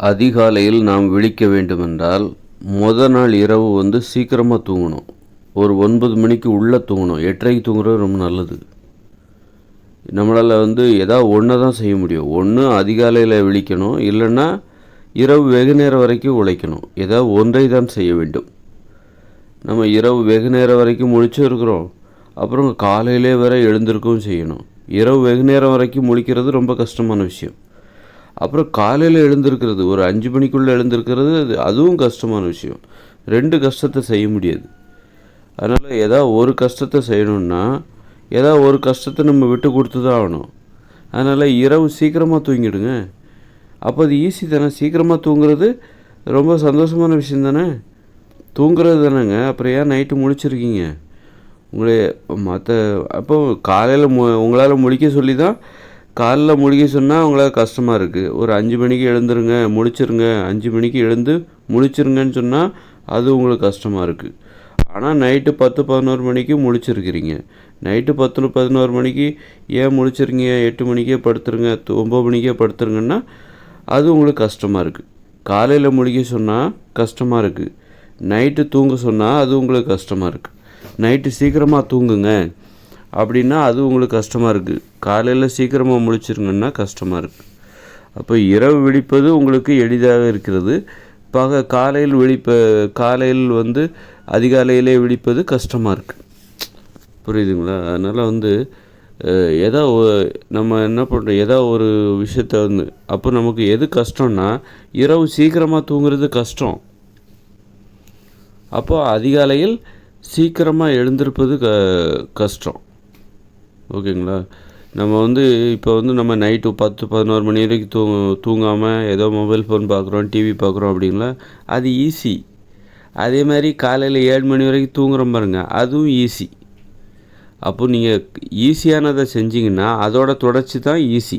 அதிகாலையில் நாம் விழிக்க வேண்டுமென்றால் முத நாள் இரவு வந்து சீக்கிரமாக தூங்கணும். ஒரு ஒன்பது மணிக்கு உள்ளே தூங்கணும். எட்டரைக்கு தூங்குறது ரொம்ப நல்லது. நம்மளால் வந்து எதாவது ஒன்று தான் செய்ய முடியும். ஒன்று அதிகாலையில் விழிக்கணும். இல்லைன்னா இரவு வெகு நேரம் வரைக்கும் உழைக்கணும். ஏதாவது ஒன்றை தான் செய்ய வேண்டும். நம்ம இரவு வெகு நேரம் வரைக்கும் முழிச்சும் இருக்கிறோம். அப்புறம் காலையிலே வர எழுந்திருக்கவும் செய்யணும். இரவு வெகு நேரம் வரைக்கும் முழிக்கிறது ரொம்ப கஷ்டமான விஷயம். அப்புறம் காலையில் எழுந்திருக்கிறது ஒரு அஞ்சு மணிக்குள்ளே எழுந்திருக்கிறது அது அதுவும் கஷ்டமான விஷயம். ரெண்டு கஷ்டத்தை செய்ய முடியாது. அதனால் ஏதாவது ஒரு கஷ்டத்தை செய்யணுன்னா ஏதாவது ஒரு கஷ்டத்தை நம்ம விட்டு கொடுத்து தான் ஆகணும். அதனால் இரவு சீக்கிரமாக தூங்கிடுங்க. அப்போ அது ஈஸி தானே? சீக்கிரமாக தூங்குறது ரொம்ப சந்தோஷமான விஷயம் தானே? தூங்குறது தானேங்க. அப்புறம் ஏன் நைட்டு முழிச்சிருக்கீங்க? உங்களே மற்ற அப்போ காலையில் மு உங்களால் முழிக்க சொல்லி தான் காலைல முழுகி சொன்னால் உங்களால் கஷ்டமாக இருக்குது ஒரு அஞ்சு மணிக்கு எழுந்துருங்க முடிச்சிருங்க அஞ்சு மணிக்கு எழுந்து முடிச்சிருங்கன்னு சொன்னால் அது உங்களுக்கு கஷ்டமாக இருக்குது ஆனால் நைட்டு பத்து பதினோரு மணிக்கு முடிச்சிருக்கிறீங்க நைட்டு பத்து பதினோரு மணிக்கு ஏன் முடிச்சிருங்க எட்டு மணிக்கே படுத்துருங்க ஒம்பது மணிக்கே படுத்துருங்கன்னா அது உங்களுக்கு கஷ்டமாக இருக்குது காலையில் முழிக்க சொன்னால் கஷ்டமாக இருக்குது நைட்டு தூங்க சொன்னால் அது உங்களுக்கு கஷ்டமாக இருக்குது நைட்டு சீக்கிரமாக தூங்குங்க. அப்படின்னா அது உங்களுக்கு கஷ்டமாக இருக்குது காலையில் சீக்கிரமாக முழிச்சிருங்கன்னா கஷ்டமாக இருக்குது அப்போ இரவு விழிப்பது உங்களுக்கு எளிதாக இருக்கிறது. பக காலையில் விழிப்ப காலையில் வந்து அதிகாலையிலே விழிப்பது கஷ்டமாக இருக்குது புரியுதுங்களா? அதனால் வந்து அஹ், ஏதோ நம்ம என்ன பண்ணுறோம் ஏதோ ஒரு விஷயத்த வந்து அப்போ நமக்கு எது கஷ்டம்னா இரவு சீக்கிரமாக தூங்குறது கஷ்டம். அப்போது அதிகாலையில் சீக்கிரமாக எழுந்திருப்பது க கஷ்டம். ஓகேங்களா? நம்ம வந்து இப்போ வந்து நம்ம நைட்டு பத்து பதினோரு மணி வரைக்கும் தூ தூங்காமல் ஏதோ மொபைல் ஃபோன் பார்க்குறோம் டிவி பார்க்குறோம் அப்படிங்களா? அது ஈஸி அதே மாதிரி காலையில் ஏழு மணி வரைக்கும் தூங்குறோம் பாருங்க அதுவும் ஈஸி அப்போ நீங்கள் ஈஸியானதை செஞ்சீங்கன்னா அதோட தொடர்ச்சி தான் ஈஸி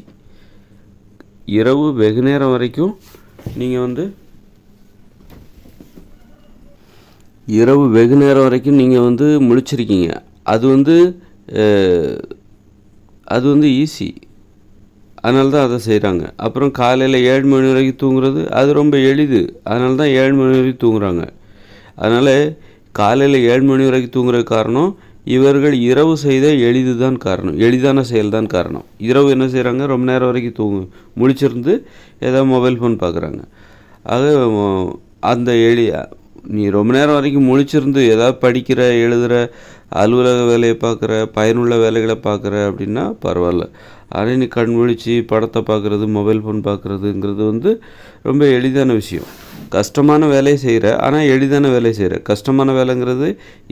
இரவு வெகு நேரம் வரைக்கும் நீங்கள் வந்து இரவு வெகு நேரம் வரைக்கும் நீங்கள் வந்து முழிச்சிருக்கீங்க. அது வந்து அது வந்து ஈஸி அதனால தான் அதை செய்கிறாங்க அப்புறம் காலையில் ஏழு மணி வரைக்கும் தூங்குறது அது ரொம்ப எளிது. அதனால தான் ஏழு மணி வரைக்கும் தூங்குறாங்க. அதனால் காலையில் ஏழு மணி வரைக்கும் தூங்குற காரணம் இவர்கள் இரவு செய்த எளிது தான் காரணம். எளிதான செயல் தான் காரணம். இரவு என்ன செய்கிறாங்க ரொம்ப நேரம் வரைக்கும் தூங்கு முழிச்சிருந்து ஏதோ மொபைல் ஃபோன் பார்க்குறாங்க ஆக அந்த எளி நீ ரொம்ப நேரம் வரைக்கும் முழிச்சிருந்து ஏதாவது படிக்கிற எழுதுகிற அலுவலக வேலையை பார்க்குற பயனுள்ள வேலைகளை பார்க்குற அப்படின்னா பரவாயில்ல. ஆனால் நீ கண் முழிச்சு படத்தை பார்க்குறது மொபைல் ஃபோன் பார்க்குறதுங்கிறது வந்து ரொம்ப எளிதான விஷயம். கஷ்டமான வேலையை செய்கிற ஆனால் எளிதான வேலையை செய்கிற. கஷ்டமான வேலைங்கிறது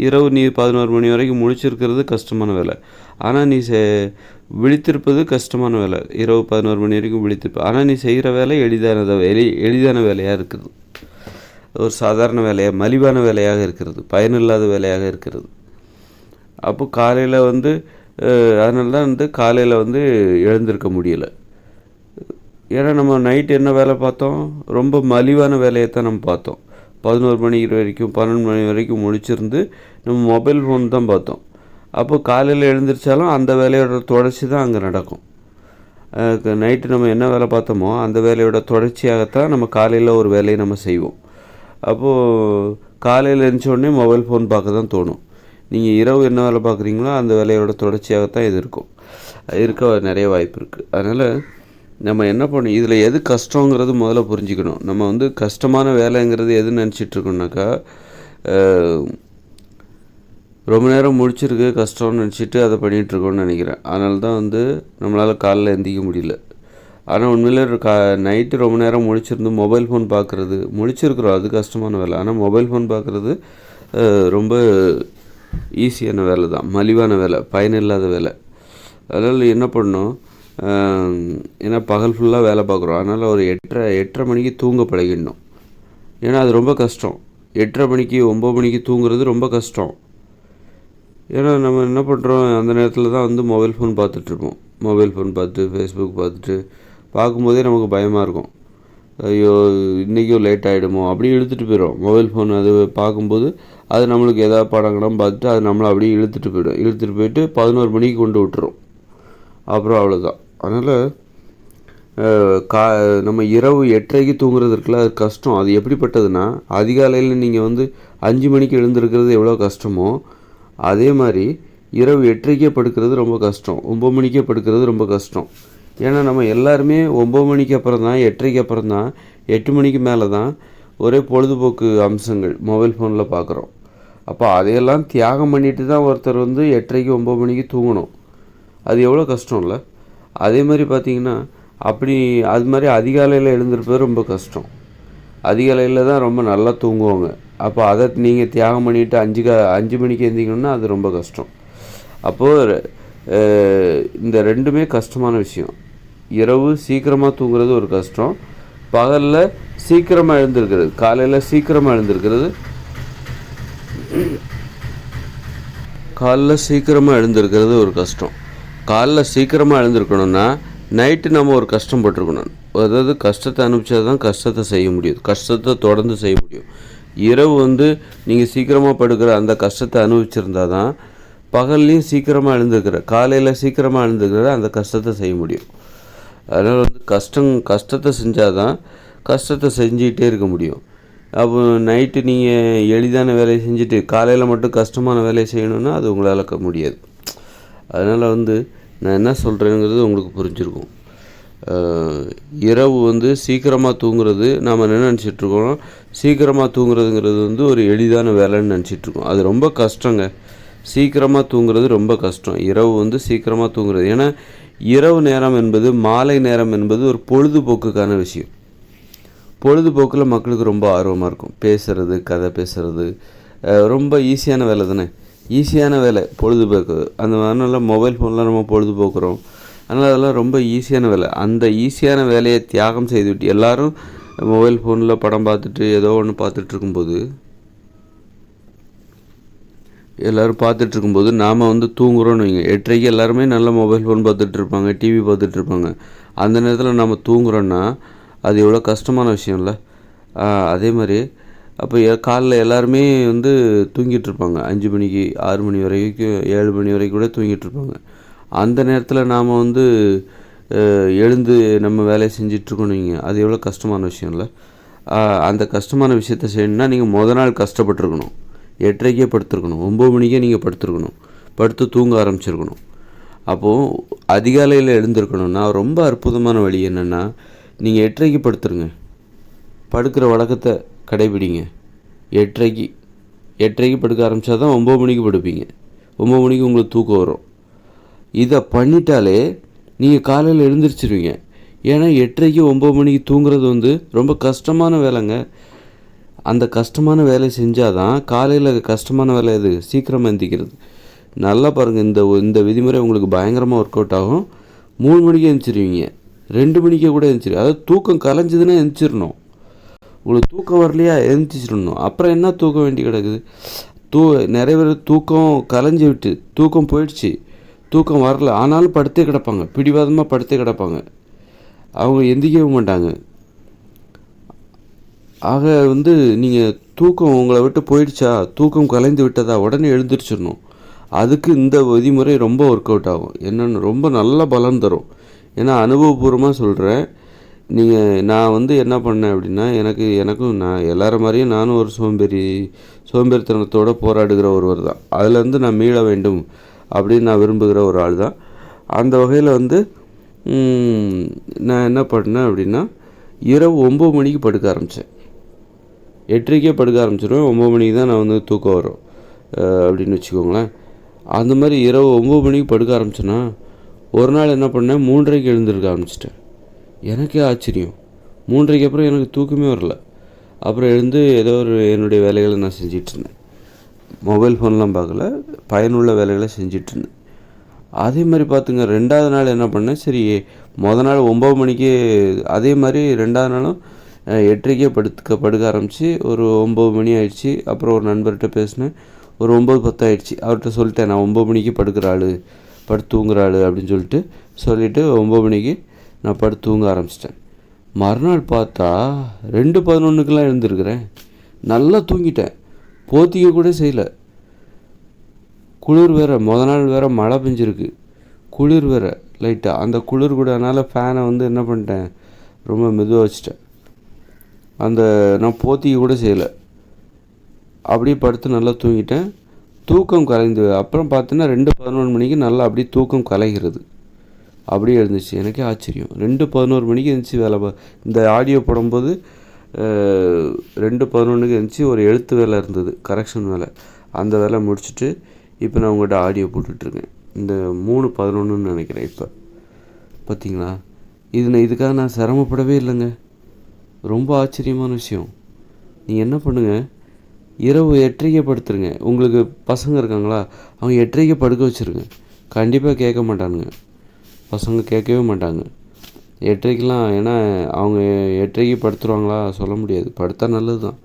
இரவு நீ பதினோரு மணி வரைக்கும் முழிச்சிருக்கிறது கஷ்டமான வேலை. ஆனால் நீ செ விழித்திருப்பது கஷ்டமான வேலை. இரவு பதினோரு மணி வரைக்கும் விழித்திருப்ப ஆனால் நீ செய்கிற வேலை எளிதானதாக எளி எளிதான வேலையாக இருக்குது. ஒரு சாதாரண வேலையாக மலிவான வேலையாக இருக்கிறது. பயனில்லாத வேலையாக இருக்கிறது. அப்போ காலையில் வந்து அதனால தான் வந்து காலையில் வந்து எழுந்திருக்க முடியலை. ஏன்னா நம்ம நைட் என்ன வேலை பார்த்தோம்? ரொம்ப மலிவான வேலையை தான் நம்ம பார்த்தோம். பதினோரு மணி வரைக்கும் பன்னெண்டு மணி வரைக்கும் முடிச்சிருந்து நம்ம மொபைல் ஃபோன் தான் பார்த்தோம். அப்போ காலையில் எழுந்திரிச்சாலும் அந்த வேலையோட தொடர்ச்சி தான் அங்கே நடக்கும். நைட்டு நம்ம என்ன வேலை பார்த்தோமோ அந்த வேலையோட தொடர்ச்சியாகத்தான் நம்ம காலையில் ஒரு வேலையை நம்ம செய்வோம். அப்போது காலையில் எழுந்த மொபைல் ஃபோன் பார்க்க தான் தோணும். நீங்கள் இரவு என்ன வேலை பார்க்குறீங்களோ அந்த வேலையோட தொடர்ச்சியாகத்தான் இது இருக்கும். இருக்க நிறைய வாய்ப்பு இருக்குது அதனால் நம்ம என்ன பண்ணணும்? இதில் எது கஷ்டங்கிறது முதல்ல புரிஞ்சுக்கணும். நம்ம வந்து கஷ்டமான வேலைங்கிறது எது நினச்சிட்ருக்கோம்னாக்கா ரொம்ப நேரம் முடிச்சிருக்கு கஷ்டம்னு நினச்சிட்டு அதை பண்ணிகிட்ருக்கோன்னு நினைக்கிறேன். அதனால தான் வந்து நம்மளால் காலைல எந்திக்க முடியல. ஆனால் உண்மையிலே கா நைட்டு ரொம்ப நேரம் முழிச்சிருந்து மொபைல் ஃபோன் பார்க்குறது முடிச்சிருக்கிறோம். அது கஷ்டமான வேலை. ஆனால் மொபைல் ஃபோன் பார்க்குறது ரொம்ப ஈஸியான வேலை தான் மலிவான வேலை பயனில்லாத வேலை. அதனால் என்ன பண்ணணும்? ஏன்னா பகல் ஃபுல்லாக வேலை பார்க்குறோம். அதனால் ஒரு எட்டரை எட்டரை மணிக்கு தூங்க பழகிடணும். ஏன்னா அது ரொம்ப கஷ்டம். எட்டரை மணிக்கு ஒம்பது மணிக்கு தூங்குறது ரொம்ப கஷ்டம். ஏன்னா நம்ம என்ன பண்ணுறோம் அந்த நேரத்தில் தான் வந்து மொபைல் ஃபோன் பார்த்துட்ருப்போம் மொபைல் ஃபோன் பார்த்து ஃபேஸ்புக் பார்த்துட்டு பார்க்கும்போதே நமக்கு பயமாக இருக்கும். ஐயோ இன்றைக்கும் லேட் ஆகிடுமோ அப்படி இழுத்துட்டு போயிடும். மொபைல் ஃபோன் அது பார்க்கும்போது அது நம்மளுக்கு எதாவது படம் கிடம் பார்த்துட்டு அது நம்மளை அப்படியே இழுத்துட்டு போயிடும். இழுத்துட்டு போயிட்டு பதினோரு மணிக்கு கொண்டு விட்டுரும். அப்புறம் அவ்வளோதான் அதனால் கா நம்ம இரவு எட்டரைக்கு தூங்குறது இருக்குல்ல அது கஷ்டம். அது எப்படிப்பட்டதுன்னா அதிகாலையில் நீங்கள் வந்து அஞ்சு மணிக்கு எழுந்திருக்கிறது எவ்வளோ கஷ்டமோ அதே மாதிரி இரவு எட்டரைக்கே படுக்கிறது ரொம்ப கஷ்டம். ஒம்பது மணிக்கே படுக்கிறது ரொம்ப கஷ்டம். ஏன்னா நம்ம எல்லாருமே ஒம்பது மணிக்கு அப்புறம் தான் எட்டரைக்கு அப்புறம் தான் எட்டு மணிக்கு மேலே தான் ஒரே பொழுதுபோக்கு அம்சங்கள் மொபைல் ஃபோனில் பார்க்குறோம் அப்போ அதையெல்லாம் தியாகம் பண்ணிட்டு தான் ஒருத்தர் வந்து எட்டரைக்கு ஒம்பது மணிக்கு தூங்கணும். அது எவ்வளோ கஷ்டம் இல்லை அதே மாதிரி பார்த்தீங்கன்னா அப்படி அது மாதிரி அதிகாலையில் எழுந்திருப்பது ரொம்ப கஷ்டம். அதிகாலையில் தான் ரொம்ப நல்லா தூங்குவாங்க. அப்போ அதை நீங்கள் தியாகம் பண்ணிவிட்டு அஞ்சு க அஞ்சு மணிக்கு எழுந்திங்கன்னா அது ரொம்ப கஷ்டம். அப்போது இந்த ரெண்டுமே கஷ்டமான விஷயம். இரவு சீக்கிரமாக தூங்குறது ஒரு கஷ்டம். பகலில் சீக்கிரமாக எழுந்திருக்கிறது. காலையில் சீக்கிரமாக எழுந்திருக்கிறது. காலைல சீக்கிரமாக எழுந்திருக்கிறது ஒரு கஷ்டம். காலைல சீக்கிரமாக எழுந்திருக்கணும்னா நைட்டு நம்ம ஒரு கஷ்டம் பட்டிருக்கணும். அதாவது கஷ்டத்தை அனுப்பிச்சா தான் கஷ்டத்தை செய்ய முடியும். கஷ்டத்தை தொடர்ந்து செய்ய முடியும். இரவு வந்து நீங்கள் சீக்கிரமாக படுக்கிற அந்த கஷ்டத்தை அனுபவிச்சிருந்தா தான் பகல்லையும் சீக்கிரமாக எழுந்திருக்கிற காலையில் சீக்கிரமாக எழுந்திருக்கிற அந்த கஷ்டத்தை செய்ய முடியும். அதனால் வந்து கஷ்டம் கஷ்டத்தை செஞ்சால் தான் கஷ்டத்தை செஞ்சுக்கிட்டே இருக்க முடியும். அப்போ நைட்டு நீங்கள் எளிதான வேலையை செஞ்சுட்டு காலையில் மட்டும் கஷ்டமான வேலையை செய்யணும்னா அது உங்களால் க- முடியாது. அதனால் வந்து நான் என்ன சொல்கிறேங்கிறது உங்களுக்கு புரிஞ்சிருக்கும். இரவு வந்து சீக்கிரமாக தூங்குறது நாம் என்ன நினச்சிட்ருக்கோம் சீக்கிரமாக தூங்குறதுங்கிறது வந்து ஒரு எளிதான வேலைன்னு நினச்சிட்ருக்கோம் அது ரொம்ப கஷ்டங்க. சீக்கிரமாக தூங்குறது ரொம்ப கஷ்டம். இரவு வந்து சீக்கிரமாக தூங்குறது. ஏன்னா இரவு நேரம் என்பது மாலை நேரம் என்பது ஒரு பொழுதுபோக்குக்கான விஷயம். பொழுதுபோக்கில் மக்களுக்கு ரொம்ப ஆர்வமாக இருக்கும். பேசுகிறது கதை பேசுறது ரொம்ப ஈஸியான வேலை தானே? ஈஸியான வேலை பொழுதுபோக்கு. அந்த அதனால மொபைல் ஃபோனில் நம்ம பொழுதுபோக்குறோம். அதனால் அதெல்லாம் ரொம்ப ஈஸியான வேலை. அந்த ஈஸியான வேலையை தியாகம் செய்துவிட்டு எல்லாரும் மொபைல் ஃபோனில் படம் பார்த்துட்டு ஏதோ ஒன்று பார்த்துட்டு இருக்கும்போது எல்லோரும் பார்த்துட்டு இருக்கும்போது நாம் வந்து தூங்குறோன்னு வைங்க. எட்டரைக்கு எல்லாருமே நல்ல மொபைல் ஃபோன் பார்த்துட்டு இருப்பாங்க டிவி பார்த்துட்டு இருப்பாங்க அந்த நேரத்தில் நம்ம தூங்குறோன்னா அது எவ்வளோ கஷ்டமான விஷயம்ல. அதே மாதிரி அப்போ காலைல எல்லாருமே வந்து தூங்கிட்டு இருப்பாங்க அஞ்சு மணிக்கு ஆறு மணி வரைக்கும் ஏழு மணி வரைக்கும் கூட தூங்கிட்டு இருப்பாங்க அந்த நேரத்தில் நாம் வந்து எழுந்து நம்ம வேலையை செஞ்சிட்ருக்கோம் நீங்கள் அது எவ்வளோ கஷ்டமான விஷயம்ல. அந்த கஷ்டமான விஷயத்த செய்யணும்னா நீங்கள் முத நாள் கஷ்டப்பட்டுருக்கணும் எட்டரைக்கே படுத்துருக்கணும். ஒம்பது மணிக்கே நீங்கள் படுத்துருக்கணும். படுத்து தூங்க ஆரம்பிச்சிருக்கணும். அப்போது அதிகாலையில் எழுந்திருக்கணும்னா ரொம்ப அற்புதமான வழி என்னென்னா நீங்கள் எட்டரைக்கு படுத்துருங்க. படுக்கிற வழக்கத்தை கடைபிடிங்க. எட்டரைக்கு எட்டரைக்கு படுக்க ஆரம்பித்தா தான் ஒம்பது மணிக்கு படுப்பீங்க. ஒம்பது மணிக்கு உங்களுக்கு தூக்கம் வரும். இதை பண்ணிட்டாலே நீங்கள் காலையில் எழுந்திரிச்சிருவீங்க. ஏன்னா எட்டரைக்கு ஒம்பது மணிக்கு தூங்குறது வந்து ரொம்ப கஷ்டமான வேலைங்க. அந்த கஷ்டமான வேலை செஞ்சால் தான் காலையில் கஷ்டமான வேலை எது சீக்கிரமாக எந்திக்கிறது. நல்லா பாருங்கள் இந்த இந்த விதிமுறை உங்களுக்கு பயங்கரமாக ஒர்க் அவுட் ஆகும். மூணு மணிக்கு எழுந்திரிவீங்க ரெண்டு மணிக்கே கூட எழுந்திரி அதாவது தூக்கம் கலைஞ்சதுன்னா எழுந்திரிடணும் உங்களுக்கு தூக்கம் வரலையா எழுந்திரிச்சிடணும் அப்புறம் என்ன தூக்கம் வேண்டி கிடக்குது? தூ நிறைய பேர் தூக்கம் கலைஞ்சி விட்டு தூக்கம் போயிடுச்சு. தூக்கம் வரல. ஆனாலும் படுத்தே கிடப்பாங்க. பிடிவாதமாக படுத்தே கிடப்பாங்க. அவங்க எந்திக்கவே மாட்டாங்க. ஆக வந்து நீங்கள் தூக்கம் உங்களை விட்டு போயிடுச்சா? தூக்கம் கலைந்து விட்டதா? உடனே எழுந்திரிச்சிடணும். அதுக்கு இந்த விதிமுறை ரொம்ப ஒர்க் அவுட் ஆகும். என்னென்னு ரொம்ப நல்ல பலன் தரும். ஏன்னா அனுபவபூர்வமாக சொல்கிறேன் நீங்கள் நான் வந்து என்ன பண்ணேன் அப்படின்னா எனக்கு எனக்கும் நான் எல்லார மாதிரியும் நானும் ஒரு சோம்பேறி சோம்பேறித்தனத்தோடு போராடுகிற ஒருவர் தான். அதுலேருந்து நான் மீள வேண்டும் அப்படின்னு நான் விரும்புகிற ஒரு ஆள் தான். அந்த வகையில் வந்து நான் என்ன பண்ணேன் அப்படின்னா இரவு ஒம்பது மணிக்கு படுக்க ஆரம்பித்தேன் எட்டரைக்கே படுக்க ஆரம்பிச்சிடுவேன் ஒம்பது மணிக்கு தான் நான் வந்து தூக்கம் வரும். அப்படின்னு வச்சுக்கோங்களேன். அந்த மாதிரி இரவு ஒம்பது மணிக்கு படுக்க ஆரம்பிச்சேன்னா ஒரு நாள் என்ன பண்ணேன்? மூன்றரைக்கு எழுந்திருக்க ஆரம்பிச்சிட்டேன். எனக்கே ஆச்சரியம். மூன்றரைக்கு அப்புறம் எனக்கு தூக்கமே வரல. அப்புறம் எழுந்து ஏதோ ஒரு என்னுடைய வேலைகளை நான் செஞ்சிட்டு இருந்தேன். மொபைல் ஃபோன்லாம் பார்க்கல. பயனுள்ள வேலைகளை செஞ்சிட்டு இருந்தேன். அதே மாதிரி பார்த்துங்க ரெண்டாவது நாள் என்ன பண்ணேன்? சரி மொதல் நாள் ஒம்பது மணிக்கே அதே மாதிரி ரெண்டாவது நாளும் எட்டரைக்கே படுத்துக்க படுக்க ஆரம்பித்து ஒரு ஒம்பது மணி ஆயிடுச்சு. அப்புறம் ஒரு நண்பர்கிட்ட பேசினேன். ஒரு ஒம்பது பத்து ஆயிடுச்சு. அவர்கிட்ட சொல்லிட்டேன் நான் ஒம்பது மணிக்கு படுக்கிற ஆள் படுத்து தூங்குற ஆள் அப்படின்னு சொல்லிட்டு சொல்லிவிட்டு ஒம்பது மணிக்கு நான் படுத்து தூங்க ஆரம்பிச்சிட்டேன். மறுநாள் பார்த்தா ரெண்டு பதினொன்றுக்கெலாம் எழுந்திருக்கிறேன். நல்லா தூங்கிட்டேன். போத்திக்க கூட செய்யலை. குளிர் வேற முத நாள் வேற மழை பெஞ்சிருக்கு. குளிர் வேற லைட்டாக அந்த குளிர் கூட அதனால் ஃபேனை வந்து என்ன பண்ணிட்டேன் ரொம்ப மெதுவாக வச்சுட்டேன். அந்த நான் போத்தி கூட செய்யலை. அப்படியே படுத்து நல்லா தூங்கிட்டேன். தூக்கம் கலைந்து அப்புறம் பார்த்தீங்கன்னா ரெண்டு பதினொன்று மணிக்கு நல்லா அப்படியே தூக்கம் கலைகிறது. அப்படியே எழுந்துச்சு. எனக்கே ஆச்சரியம். ரெண்டு பதினோரு மணிக்கு இருந்துச்சு வேலை இந்த ஆடியோ போடும்போது ரெண்டு பதினொன்றுக்கு இருந்துச்சு ஒரு எழுத்து வேலை இருந்தது கரெக்ஷன் வேலை. அந்த வேலை முடிச்சுட்டு இப்போ நான் உங்கள்கிட்ட ஆடியோ போட்டுட்ருக்கேன். இந்த மூணு பதினொன்றுன்னு நினைக்கிறேன் இப்போ. பார்த்தீங்களா இது நான் இதுக்காக நான் சிரமப்படவே இல்லைங்க. ரொம்ப ஆச்சரியமான விஷயம். நீங்கள் என்ன பண்ணுங்கள் இரவு எட்டரைக்கே படுத்துருங்க உங்களுக்கு பசங்க இருக்காங்களா? அவங்க எட்டரைக்கே படுக்க வச்சுருங்க. கண்டிப்பாக கேட்க மாட்டானுங்க. பசங்க கேட்கவே மாட்டாங்க. எட்டரைக்கெலாம் ஏன்னா அவங்க எட்டரைக்கு படுத்துருவாங்களா சொல்ல முடியாது. படுத்தா நல்லது தான்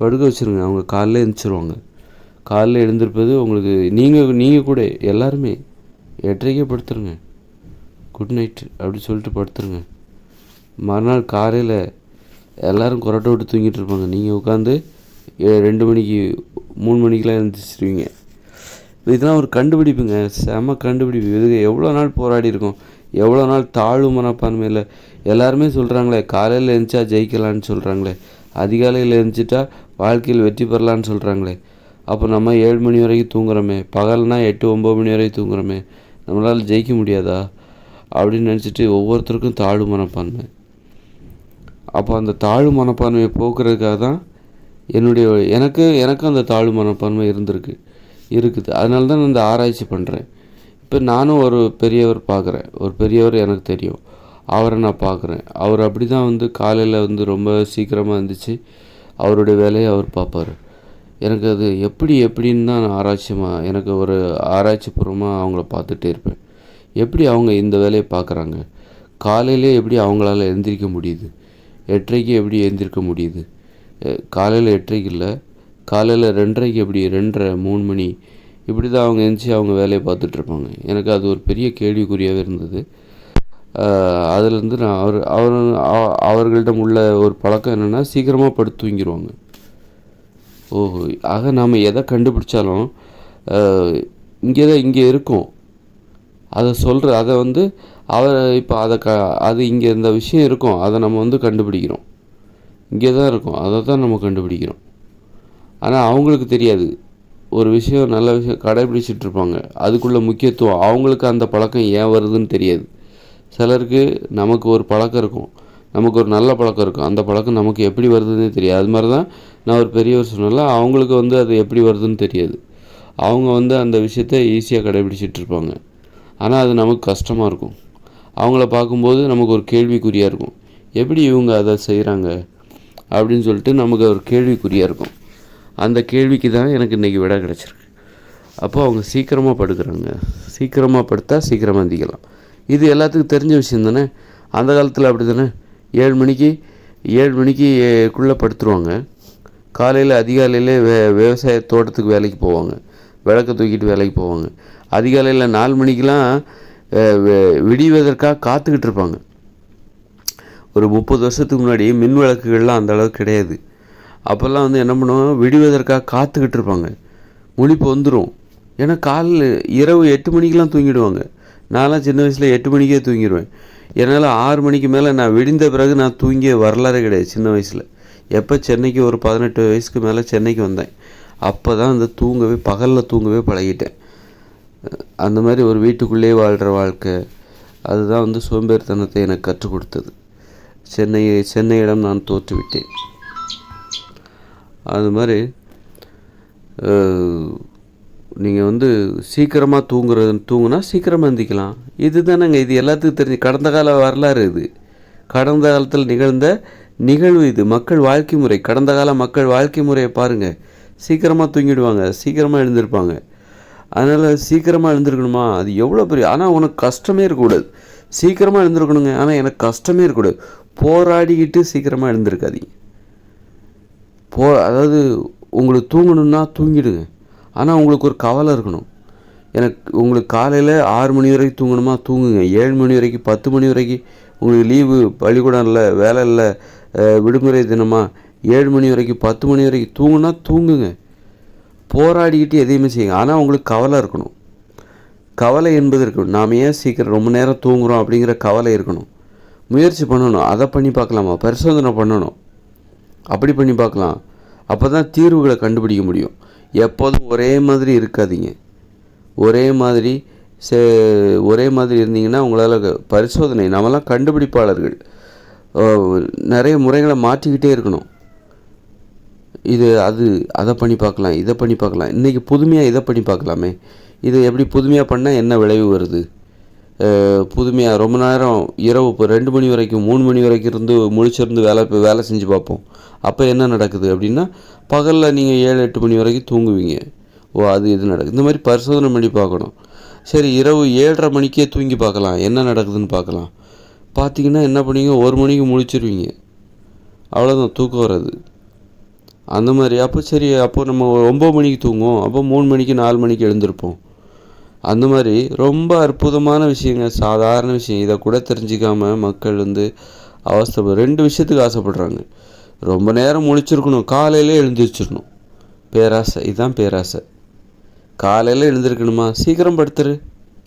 படுக்க வச்சுருங்க. அவங்க காலைல எழுந்திரிச்சிருவாங்க காலைல எழுந்திருப்பது உங்களுக்கு நீங்கள் நீங்கள் கூட எல்லாருமே எட்டரைக்கே படுத்துருங்க குட் நைட் அப்படி சொல்லிட்டு படுத்துருங்க. மறுநாள் காலையில் எல்லோரும் கொரட்டை விட்டு தூங்கிட்டு இருப்பாங்க. நீங்கள் உட்காந்து ரெண்டு மணிக்கு மூணு மணிக்கெலாம் எழுந்திரிச்சிருவீங்க. இதெல்லாம் ஒரு கண்டுபிடிப்புங்க. செம கண்டுபிடிப்பு. இதுக்கு எவ்வளோ நாள் போராடி இருக்கோம். எவ்வளோ நாள் தாழ்வு மனப்பான்மையில் எல்லாருமே சொல்கிறாங்களே காலையில் எழுந்திரிச்சா ஜெயிக்கலான்னு சொல்கிறாங்களே அதிகாலையில் எழுந்திரிச்சிட்டா வாழ்க்கையில் வெற்றி பெறலான்னு சொல்கிறாங்களே அப்போ நம்ம ஏழு மணி வரைக்கும் தூங்குறோமே. பகல்னால் எட்டு ஒம்பது மணி வரைக்கும் தூங்குறோமே. நம்மளால் ஜெயிக்க முடியாதா? அப்படின்னு நினச்சிட்டு ஒவ்வொருத்தருக்கும் தாழ்வு மனப்பான்மை. அப்போ அந்த தாழ்வு மனப்பான்மையை போக்குறதுக்காக தான் என்னுடைய எனக்கு எனக்கும் அந்த தாழ்வு மனப்பான்மை இருந்திருக்கு இருக்குது. அதனால தான் நான் இந்த ஆராய்ச்சி பண்ணுறேன் இப்போ நானும் ஒரு பெரியவர் பார்க்குறேன் ஒரு பெரியவர் எனக்கு தெரியும். அவரை நான் பார்க்குறேன் அவர் அப்படி தான் வந்து காலையில் வந்து ரொம்ப சீக்கிரமாக இருந்துச்சு அவருடைய வேலையை அவர் பார்ப்பார் எனக்கு அது எப்படி எப்படின்னு தான் நான் ஆராய்ச்சியமாக எனக்கு ஒரு ஆராய்ச்சி பூர்வமாக அவங்கள பார்த்துட்டே இருப்பேன். எப்படி அவங்க இந்த வேலையை பார்க்குறாங்க காலையிலே எப்படி அவங்களால எந்திரிக்க முடியுது? எட்டரைக்கு எப்படி எழுந்திருக்க முடியுது? காலையில் எட்டரைக்கு இல்லை. காலையில் ரெண்டரைக்கு எப்படி ரெண்டரை மூணு மணி இப்படி தான் அவங்க எழுந்துச்சி அவங்க வேலையை பார்த்துட்ருப்பாங்க. எனக்கு அது ஒரு பெரிய கேள்விக்குறியாகவே இருந்தது. அதுலேருந்து நான் அவர் அவர் அவர்களிடம் உள்ள ஒரு பழக்கம் என்னென்னா சீக்கிரமாக படுத்து தூங்கிடுவாங்க ஓஹோ ஆக நாம் எதை கண்டுபிடிச்சாலும் இங்கே தான் இங்கே இருக்கோம். அதை சொல்கிற அதை வந்து அவர் இப்போ அதை க அது இங்கே இந்த விஷயம் இருக்கும் அதை நம்ம வந்து கண்டுபிடிக்கிறோம். இங்கே தான் இருக்கும் அதை தான் நம்ம கண்டுபிடிக்கிறோம். ஆனால் அவங்களுக்கு தெரியாது. ஒரு விஷயம் நல்ல விஷயம் கடைபிடிச்சிட்ருப்பாங்க அதுக்குள்ள முக்கியத்துவம் அவங்களுக்கு அந்த பழக்கம் ஏன் வருதுன்னு தெரியாது. சிலருக்கு நமக்கு ஒரு பழக்கம் இருக்கும். நமக்கு ஒரு நல்ல பழக்கம் இருக்கும். அந்த பழக்கம் நமக்கு எப்படி வருதுன்னே தெரியாது. அது மாதிரி தான் நான் ஒரு பெரியவர் சொன்னால அவங்களுக்கு வந்து அது எப்படி வருதுன்னு தெரியாது. அவங்க வந்து அந்த விஷயத்த ஈஸியாக கடைபிடிச்சிட்ருப்பாங்க இருப்பாங்க. ஆனால் அது நமக்கு கஷ்டமாக இருக்கும். அவங்கள பார்க்கும்போது நமக்கு ஒரு கேள்விக்குறியாக இருக்கும். எப்படி இவங்க அதை செய்கிறாங்க அப்படின்னு சொல்லிட்டு நமக்கு ஒரு கேள்விக்குறியாக இருக்கும். அந்த கேள்விக்கு தான் எனக்கு இன்றைக்கி விடை கிடச்சிருக்கு. அப்போ அவங்க சீக்கிரமாக படுக்கிறாங்க. சீக்கிரமாக படுத்தா சீக்கிரமாக எந்திக்கலாம். இது எல்லாத்துக்கும் தெரிஞ்ச விஷயம் தானே? அந்த காலத்தில் அப்படி தானே ஏழு மணிக்கு ஏழு மணிக்கு குள்ளே படுத்துருவாங்க. காலையில் அதிகாலையிலே வே விவசாய தோட்டத்துக்கு வேலைக்கு போவாங்க. விளக்க தூக்கிட்டு வேலைக்கு போவாங்க. அதிகாலையில் நாலு மணிக்கெலாம் விடிவதற்காக காத்துக்கிட்டு இருப்பாங்க. ஒரு முப்பது வருஷத்துக்கு முன்னாடி மின் விளக்குகள்லாம் அந்த அளவுக்கு கிடையாது. அப்போல்லாம் வந்து என்ன பண்ணுவோம் விடுவதற்காக காத்துக்கிட்டு இருப்பாங்க. முழிப்பு வந்துடும் ஏன்னா காலையில் இரவு எட்டு மணிக்கெலாம் தூங்கிடுவாங்க. நான்லாம் சின்ன வயசில் எட்டு மணிக்கே தூங்கிடுவேன் என்னால் ஆறு மணிக்கு மேலே நான் விடிந்த பிறகு நான் தூங்கிய வரலாறே கிடையாது சின்ன வயசில். எப்போ சென்னைக்கு ஒரு பதினெட்டு வயசுக்கு மேலே சென்னைக்கு வந்தேன். அப்போ தான் அந்த தூங்கவே பகலில் தூங்கவே பழகிட்டேன். அந்த மாதிரி ஒரு வீட்டுக்குள்ளேயே வாழ்கிற வாழ்க்கை அதுதான் வந்து சோம்பேறித்தனத்தை எனக்கு கற்றுக் கொடுத்தது. சென்னை சென்னையிடம் நான் தோற்றுவிட்டேன். அது மாதிரி நீங்கள் வந்து சீக்கிரமாக தூங்குறது தூங்குனா சீக்கிரமாக எந்திக்கலாம். இது தானேங்க இது எல்லாத்துக்கும் தெரிஞ்சு கடந்த கால வரலாறு இது. கடந்த காலத்தில் நிகழ்ந்த நிகழ்வு இது மக்கள் வாழ்க்கை முறை. கடந்த கால மக்கள் வாழ்க்கை முறையை பாருங்கள் சீக்கிரமாக தூங்கிடுவாங்க சீக்கிரமாக எழுந்திருப்பாங்க. அதனால் சீக்கிரமாக எழுந்திருக்கணுமா? அது எவ்வளோ பெரிய ஆனால் உனக்கு கஷ்டமே இருக்கக்கூடாது. சீக்கிரமாக எழுந்திருக்கணுங்க ஆனால் எனக்கு கஷ்டமே இருக்கக்கூடாது. போராடிக்கிட்டு சீக்கிரமாக எழுந்திருக்காதீங்க. போ அதாவது உங்களுக்கு தூங்கணும்னா தூங்கிடுங்க. ஆனால் உங்களுக்கு ஒரு கவலை இருக்கணும். எனக்கு உங்களுக்கு காலையில் ஆறு மணி வரைக்கும் தூங்கணுமா? தூங்குங்க. ஏழு மணி வரைக்கும் பத்து மணி வரைக்கும். உங்களுக்கு லீவு பள்ளிக்கூடம் இல்லை வேலை இல்லை விடுமுறை தினமாக ஏழு மணி வரைக்கும் பத்து மணி வரைக்கும் தூங்குனா தூங்குங்க. போராடிக்கிட்டு எதையுமே செய்யுங்க. ஆனால் உங்களுக்கு கவலை இருக்கணும். கவலை என்பது இருக்கணும். நாம் ஏன் சீக்கிரம் ரொம்ப நேரம் தூங்குகிறோம் அப்படிங்கிற கவலை இருக்கணும். முயற்சி பண்ணணும். அதை பண்ணி பார்க்கலாமா? பரிசோதனை பண்ணணும். அப்படி பண்ணி பார்க்கலாம். அப்போ தான் தீர்வுகளை கண்டுபிடிக்க முடியும். எப்போதும் ஒரே மாதிரி இருக்காதீங்க. ஒரே மாதிரி சே ஒரே மாதிரி இருந்தீங்கன்னா உங்களால் பரிசோதனை நம்மலாம் கண்டுபிடிப்பாளர்கள். நிறைய முறைகளை மாற்றிக்கிட்டே இருக்கணும். இது அது அதை பண்ணி பார்க்கலாம் இதை பண்ணி பார்க்கலாம். இன்றைக்கி புதுமையாக இதை பண்ணி பார்க்கலாமே. இது எப்படி புதுமையாக பண்ணால் என்ன விளைவு வருது? புதுமையாக ரொம்ப நேரம் இரவு இப்போ ரெண்டு மணி வரைக்கும் மூணு மணி வரைக்கும் இருந்து முழிச்சிருந்து வேலை வேலை செஞ்சு பார்ப்போம். அப்போ என்ன நடக்குது அப்படின்னா பகலில் நீங்கள் ஏழு எட்டு மணி வரைக்கும் தூங்குவீங்க. ஓ அது இது நடக்குது? இந்த மாதிரி பரிசோதனை பண்ணி பார்க்கணும். சரி இரவு ஏழரை மணிக்கே தூங்கி பார்க்கலாம். என்ன நடக்குதுன்னு பார்க்கலாம். பார்த்தீங்கன்னா என்ன பண்ணுவீங்க ஒரு மணிக்கு முழிச்சிருவீங்க. அவ்வளோதான் தூக்கம் வராது. அந்த மாதிரி. அப்போ சரி அப்போ நம்ம ஒம்பது மணிக்கு தூங்குவோம். அப்போ மூணு மணிக்கு நாலு மணிக்கு எழுந்திருப்போம். அந்த மாதிரி ரொம்ப அற்புதமான விஷயங்க சாதாரண விஷயம். இதை கூட தெரிஞ்சிக்காம மக்கள் வந்து அவஸ்தை ரெண்டு விஷயத்துக்கு ஆசைப்படுறாங்க. ரொம்ப நேரம் முழிச்சிருக்கணும். காலையிலே எழுந்திரிச்சிடணும் பேராசை. இதுதான் பேராசை. காலையில் எழுந்திருக்கணுமா? சீக்கிரம் படுத்துரு.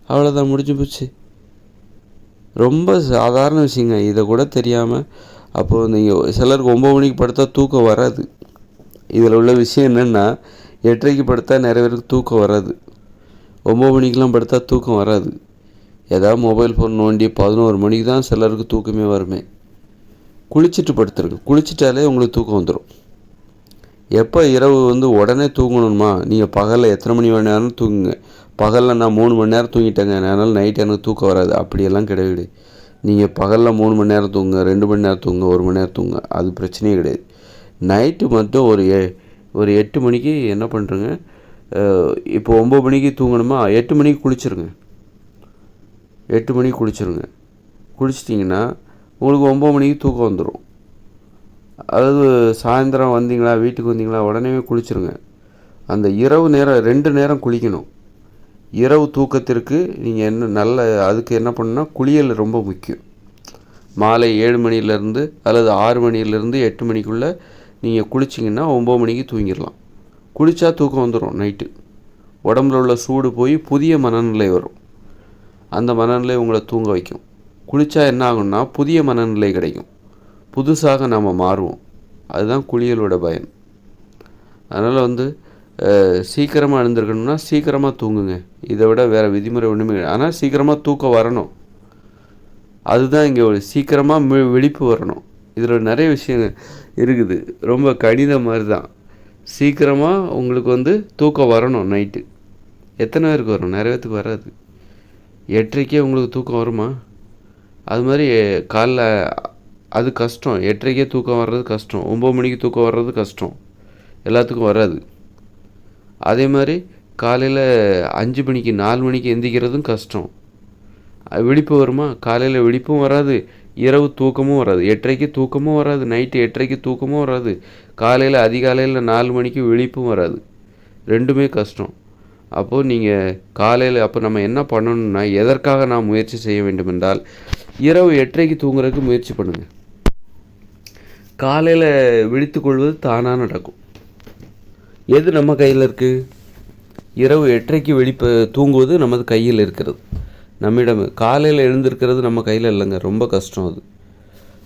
அவ்வளோதான் முடிஞ்சு போச்சு. ரொம்ப சாதாரண விஷயங்க. இதை கூட தெரியாமல் அப்போது நீங்கள் சிலருக்கு ஒம்பது மணிக்கு படுத்தால் தூக்கம் வராது. இதில் உள்ள விஷயம் என்னென்னா எட்டரைக்கு படுத்தா நிறைய பேருக்கு தூக்கம் வராது. ஒம்பது மணிக்கெலாம் படுத்தா தூக்கம் வராது. ஏதாவது மொபைல் ஃபோன் நோண்டி பதினோரு மணிக்கு தான் சிலருக்கு தூக்கமே வருமே. குளிச்சுட்டு படுத்துருங்க. குளிச்சிட்டாலே உங்களுக்கு தூக்கம் வந்துடும் எப்போ இரவு வந்து உடனே தூங்கணுமா நீங்கள் பகலில் எத்தனை மணி மணி நேரம் தூங்குங்க. பகலில் நான் மூணு மணி நேரம் தூங்கிட்டேங்க. அதனால் நைட் எனக்கு தூக்கம் வராது. அப்படியெல்லாம் கிடையாது. நீங்கள் பகலில் மூணு மணி நேரம் தூங்குங்க. ரெண்டு மணி நேரம் தூங்குங்க. ஒரு மணி நேரம் தூங்குங்க. அது பிரச்சனையே கிடையாது. நைட்டு மட்டும் ஒரு எ ஒரு எட்டு மணிக்கு என்ன பண்ணுறங்க இப்போ ஒம்பது மணிக்கு தூங்கணுமா? எட்டு மணிக்கு குளிச்சிருங்க. எட்டு மணிக்கு குளிச்சிருங்க. குளிச்சிட்டிங்கன்னா உங்களுக்கு ஒம்பது மணிக்கு தூக்கம் வந்துடும் அதாவது சாயந்தரம் வந்தீங்களா வீட்டுக்கு வந்தீங்களா உடனே குளிச்சிருங்க. அந்த இரவு நேரம் ரெண்டு நேரம் குளிக்கணும். இரவு தூக்கத்திற்கு நீங்கள் என்ன நல்ல அதுக்கு என்ன பண்ணுன்னா குளியல் ரொம்ப முக்கியம். மாலை ஏழு மணிலேருந்து அல்லது ஆறு மணிலேருந்து எட்டு மணிக்குள்ளே நீங்கள் குளிச்சிங்கன்னா ஒம்பது மணிக்கு தூங்கிடலாம். குளித்தா தூக்கம் வந்துடும் நைட்டு உடம்புல உள்ள சூடு போய் புதிய மனநிலை வரும். அந்த மனநிலை உங்களை தூங்க வைக்கும். குளித்தா என்ன ஆகும்னா புதிய மனநிலை கிடைக்கும். புதுசாக நாம் மாறுவோம். அதுதான் குளியலோட பயன். அதனால் வந்து சீக்கிரமாக எழுந்திருக்கணும்னா சீக்கிரமாக தூங்குங்க. இதை விட வேறு விதிமுறை ஒன்றுமே கிடையாது. ஆனால் சீக்கிரமாக தூக்கம் வரணும். அதுதான் இங்கே ஒரு சீக்கிரமாக மி விழிப்பு வரணும். இதில் நிறைய விஷயம் இருக்குது. ரொம்ப கணிதம் மாதிரி தான் சீக்கிரமாக உங்களுக்கு வந்து தூக்கம் வரணும் நைட்டு எத்தனை பேருக்கு வரும்? நிறைய பேருக்கு வராது. எட்டரைக்கே உங்களுக்கு தூக்கம் வருமா? அது மாதிரி காலைல அது கஷ்டம். எட்டரைக்கே தூக்கம் வர்றது கஷ்டம். ஒம்பது மணிக்கு தூக்கம் வர்றது கஷ்டம். எல்லாத்துக்கும் வராது. அதே மாதிரி காலையில் அஞ்சு மணிக்கு நாலு மணிக்கு எந்திக்கிறதும் கஷ்டம். விழிப்பு வருமா? காலையில் விழிப்பும் வராது. இரவு தூக்கமும் வராது. எட்டரைக்கு தூக்கமும் வராது. நைட்டு எட்டரைக்கு தூக்கமும் வராது. காலையில் அதிகாலையில் நாலு மணிக்கு விழிப்பும் வராது. ரெண்டுமே கஷ்டம். அப்போது நீங்கள் காலையில் அப்போ நம்ம என்ன பண்ணணும்னா எதற்காக நாம் முயற்சி செய்ய வேண்டும் என்றால் இரவு எட்டரைக்கு தூங்குறதுக்கு முயற்சி பண்ணுங்கள் காலையில் விழித்துக்கொள்வது தானாக நடக்கும். எது நம்ம கையில் இருக்குது இரவு எட்டரைக்கு விழிப்பு தூங்குவது நமது கையில் இருக்கிறது. நம்மிடம் காலையில் எழுந்திருக்கிறது நம்ம கையில் இல்லைங்க. ரொம்ப கஷ்டம் அது.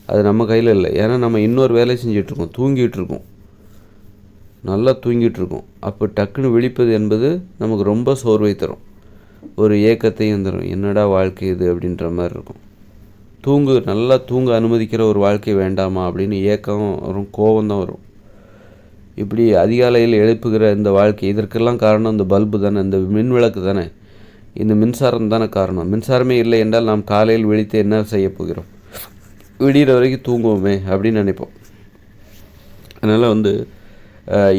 அது நம்ம கையில் இல்லை. ஏன்னா நம்ம இன்னொரு வேலையை செஞ்சிட்ருக்கோம். தூங்கிகிட்ருக்கோம் நல்லா தூங்கிகிட்ருக்கோம் அப்போ டக்குன்னு விழிப்பது என்பது நமக்கு ரொம்ப சோர்வை தரும். ஒரு ஏக்கத்தையும் தரும். என்னடா வாழ்க்கை இது அப்படின்ற மாதிரி இருக்கும். தூங்கு நல்லா தூங்க அனுமதிக்கிற ஒரு வாழ்க்கை வேண்டாமா அப்படின்னு ஏக்கம் வரும் கோபம் தான் வரும். இப்படி அதிகாலையில் எழுப்புகிற இந்த வாழ்க்கை இதற்கெல்லாம் காரணம் இந்த பல்பு தானே இந்த மின் விளக்கு தானே. இந்த மின்சாரம் தானே காரணம். மின்சாரமே இல்லை என்றால் நாம் காலையில் விழித்து என்ன செய்ய போகிறோம்? விடிகிற வரைக்கும் தூங்குவோமே அப்படின்னு நினைப்போம். அதனால் வந்து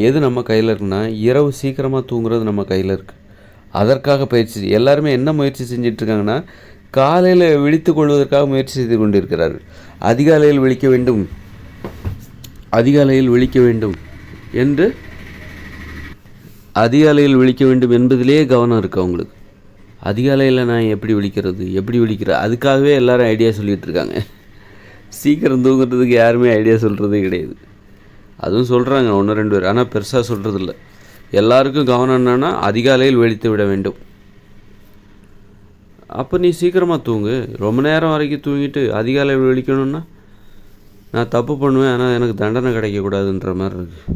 எது நம்ம கையில் இருக்குன்னா இரவு சீக்கிரமாக தூங்குறது நம்ம கையில் இருக்குது அதற்காக பயிற்சி எல்லாருமே என்ன முயற்சி செஞ்சிட்ருக்காங்கன்னா காலையில் விழித்து கொள்வதற்காக முயற்சி செய்து கொண்டிருக்கிறார்கள். அதிகாலையில் விழிக்க வேண்டும். அதிகாலையில் விழிக்க வேண்டும் என்று அதிகாலையில் விழிக்க வேண்டும் என்பதிலே கவனம் இருக்குது அவங்களுக்கு. அதிகாலையில் நான் எப்படி விழிக்கிறது எப்படி விழிக்கிறது அதுக்காகவே எல்லோரும் ஐடியா சொல்லிகிட்டு இருக்காங்க. சீக்கிரம் தூங்குறதுக்கு யாருமே ஐடியா சொல்கிறதே கிடையாது. அதுவும் சொல்கிறாங்க ஒன்று ரெண்டு பேர். ஆனால் பெருசாக சொல்கிறது இல்லை எல்லாருக்கும் கவனம் என்னன்னா அதிகாலையில் வெளித்து விட வேண்டும். அப்போ நீ சீக்கிரமாக தூங்கு. ரொம்ப நேரம் வரைக்கும் தூங்கிட்டு அதிகாலையில் விழிக்கணும்னா நான் தப்பு பண்ணுவேன் ஆனால் எனக்கு தண்டனை கிடைக்கக்கூடாதுன்ற மாதிரி இருக்குது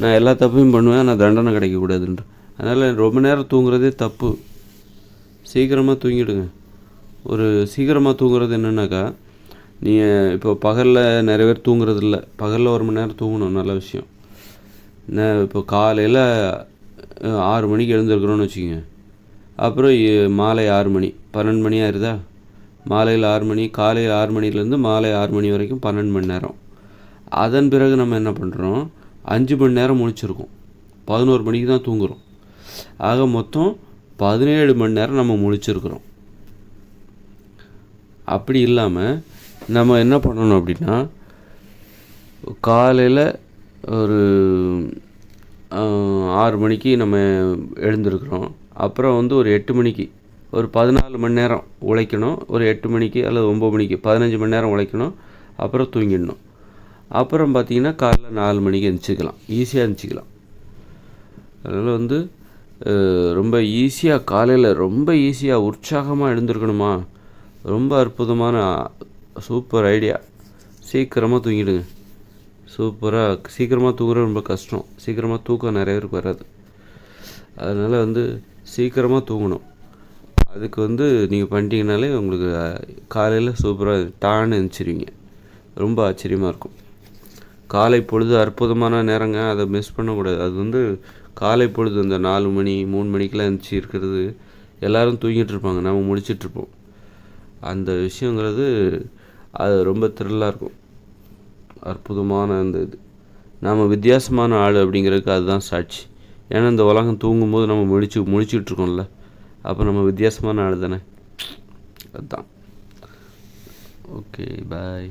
நான் எல்லா தப்பையும் பண்ணுவேன் ஆனால் தண்டனை கிடைக்கக்கூடாதுன்ற. அதனால் ரொம்ப நேரம் தூங்குறதே தப்பு. சீக்கிரமாக தூங்கிடுங்க. ஒரு சீக்கிரமாக தூங்குறது என்னென்னாக்கா நீங்கள் இப்போ பகலில் நிறைய பேர் தூங்குறது இல்லை பகலில் ஒரு மணி நேரம் தூங்கணும் நல்ல விஷயம். என்ன இப்போ காலையில் ஆறு மணிக்கு எழுந்திருக்கிறோன்னு வச்சுக்கோங்க. அப்புறம் மாலை ஆறு மணி பன்னெண்டு மணி ஆயிருதா? மாலையில் ஆறு மணி காலையில் ஆறு மணிலேருந்து மாலை ஆறு மணி வரைக்கும் பன்னெண்டு மணி நேரம். அதன் பிறகு நம்ம என்ன பண்ணுறோம் அஞ்சு மணி நேரம் முடிச்சிருக்கோம் பதினோரு மணிக்கு தான் தூங்குறோம். ஆக மொத்தம் பதினேழு மணி நேரம் நம்ம முழிச்சிருக்கிறோம். அப்படி இல்லாமல் நம்ம என்ன பண்ணணும் அப்படின்னா காலையில் ஒரு ஆறு மணிக்கு நம்ம எழுந்திருக்கிறோம். அப்புறம் வந்து ஒரு எட்டு மணிக்கு ஒரு பதினாலு மணி நேரம் உழைக்கணும். ஒரு எட்டு மணிக்கு அல்லது ஒம்பது மணிக்கு பதினஞ்சு மணி நேரம் உழைக்கணும். அப்புறம் தூங்கிடணும். அப்புறம் பார்த்திங்கன்னா காலைல நாலு மணிக்கு எழுந்திரிச்சிக்கலாம் ஈஸியாக எழுந்திரிச்சிக்கலாம் அதனால் வந்து ரொம்ப ஈஸியாக காலையில் ரொம்ப ஈஸியாக உற்சாகமாக எழுந்திருக்கணுமா? ரொம்ப அற்புதமான சூப்பர் ஐடியா சீக்கிரமாக தூங்கிடுங்க சூப்பராக சீக்கிரமாக தூங்குறது ரொம்ப கஷ்டம். சீக்கிரமாக தூக்கம் நிறைய பேருக்கு வராது. அதனால் வந்து சீக்கிரமாக தூங்கணும். அதுக்கு வந்து நீங்கள் பண்ணிட்டீங்கனாலே உங்களுக்கு காலையில் சூப்பராக டான்னு எழுந்திரிச்சிருவீங்க ரொம்ப ஆச்சரியமாக இருக்கும். காலை பொழுது அற்புதமான நேரங்க. அதை மிஸ் பண்ணக்கூடாது. அது வந்து காலை பொழுது அந்த நாலு மணி மூணு மணிக்கெலாம் எழுந்துச்சி இருக்கிறது எல்லோரும் தூங்கிட்டு இருப்பாங்க. நம்ம முடிச்சிட்ருப்போம் அந்த விஷயங்கிறது அது ரொம்ப த்ரில்லாக இருக்கும். அற்புதமான அந்த இது. நாம் வித்தியாசமான ஆள் அப்படிங்கிறதுக்கு அதுதான் சாட்சி. ஏன்னா இந்த உலகம் தூங்கும்போது நம்ம முழிச்சு முழிச்சிட்டு இருக்கோம்ல. அப்போ நம்ம வித்தியாசமான ஆள் தானே அதுதான் ஓகே பாய்.